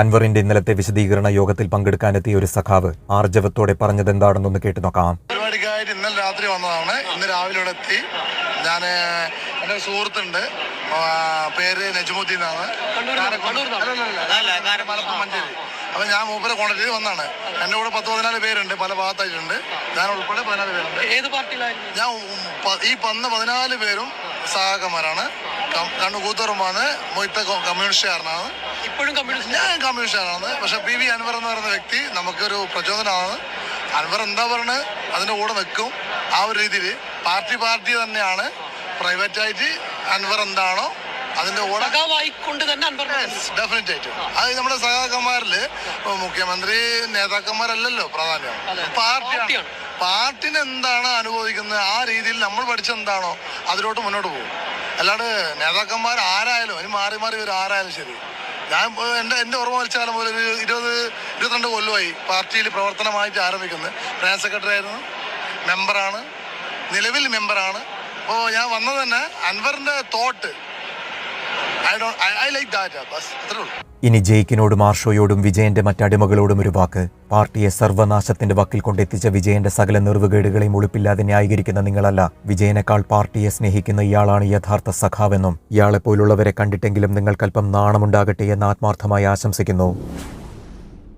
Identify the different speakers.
Speaker 1: അൻവറിന്റെ ഇന്നലത്തെ വിശദീകരണ യോഗത്തിൽ പങ്കെടുക്കാനെത്തിയ ഒരു സഖാവ് ആർജവത്തോടെ പറഞ്ഞതെന്താണെന്നൊന്ന് കേട്ടു നോക്കാം.
Speaker 2: പരിപാടിക്കായിട്ട് ഇന്നലെ രാത്രി വന്നതാണ്. ഇന്ന് രാവിലെ ഇവിടെ എത്തി. ഞാൻ എന്റെ ഒരു സുഹൃത്തുണ്ട് പേര് നജുമുദ്ദീൻ എന്നാണ്. മലപ്പുറം മഞ്ചേരി അപ്പൊ ഞാൻ മൂപ്പരെ കോൺടാക്ട് ചെയ്ത് വന്നാണ്. എന്റെ കൂടെ പത്ത് പതിനാല് പേരുണ്ട്. പല ഭാഗത്തായിട്ടുണ്ട്. ഞാൻ ഉൾപ്പെടെ പതിനാല് പേരുണ്ട്.
Speaker 3: ഏത് പാർട്ടിയിലായിരുന്നു?
Speaker 2: ഞാൻ ഈ പന്ന പതിനാല് പേരും സഹാക്കന്മാരാണ് കണ്ണു കൂത്തറുമാണ് മൊയ്ത്ത കമ്മ്യൂണിസ്റ്റുകാരനാണ്
Speaker 3: ഇപ്പോഴും കമ്മ്യൂണിസ്റ്റ്
Speaker 2: ഞാൻ കമ്മ്യൂണിസ്റ്റുകാരാണ് പക്ഷെ പി വി അൻവർ എന്ന് പറയുന്ന വ്യക്തി നമുക്കൊരു പ്രചോദനമാണ് അൻവർ എന്താ പറയുന്നത് അതിന്റെ കൂടെ നിൽക്കും. ആ ഒരു രീതിയിൽ പാർട്ടി പാർട്ടി തന്നെയാണ്. പ്രൈവറ്റായിട്ട് അൻവർ എന്താണോ അതിന്റെ കൂടെ
Speaker 3: സഖാവായിക്കൊണ്ട് തന്നെ
Speaker 2: ഡെഫിനറ്റ് ആയിട്ടും അത് നമ്മുടെ സഹാക്കന്മാരിൽ മുഖ്യമന്ത്രി നേതാക്കന്മാരല്ലല്ലോ പ്രാധാന്യം.
Speaker 3: പാർട്ടി
Speaker 2: പാർട്ടിയാണ്.
Speaker 3: പാർട്ടിയാണ്.
Speaker 2: പാർട്ടിന് എന്താണ് അനുഭവിക്കുന്നത്? ആ രീതിയിൽ നമ്മൾ പഠിച്ചെന്താണോ അതിലോട്ട് മുന്നോട്ട് പോകും. അല്ലാണ്ട് നേതാക്കന്മാർ ആരായാലും അതിന് മാറി മാറി ഒരു ആരായാലും ശരി. ഞാൻ എന്റെ എന്റെ ഓർമ്മ വെച്ചാലും ഒരു ഇരുപത് ഇരുപത്തിരണ്ട് കൊല്ലമായി പാർട്ടിയിൽ പ്രവർത്തനമായിട്ട് ആരംഭിക്കുന്നത്. ബ്രാഞ്ച് സെക്രട്ടറി ആയിരുന്നു. മെമ്പറാണ് നിലവിൽ മെമ്പറാണ് അപ്പോൾ ഞാൻ വന്നത് തന്നെ അൻവറിന്റെ thought I do I like that bus അത്രേ ഉള്ളൂ.
Speaker 1: ഇനി ജയിക്കിനോടും ആർഷോയോടും വിജയന്റെ മറ്റടിമകളോടും ഒരു വാക്ക്. പാർട്ടിയെ സർവനാശത്തിന്റെ വക്കിൽ കൊണ്ടെത്തിച്ച വിജയന്റെ സകല നിർവുകേടുകളെയും ഒളിപ്പില്ലാതെ ന്യായീകരിക്കുന്ന നിങ്ങളല്ല. വിജയനേക്കാൾ പാർട്ടിയെ സ്നേഹിക്കുന്ന ഇയാളാണ് യഥാർത്ഥ സഖാവെന്നും ഇയാളെപ്പോലുള്ളവരെ കണ്ടിട്ടെങ്കിലും നിങ്ങൾക്കല്പം നാണമുണ്ടാകട്ടെ എന്ന് ആത്മാർത്ഥമായി ആശംസിക്കുന്നു.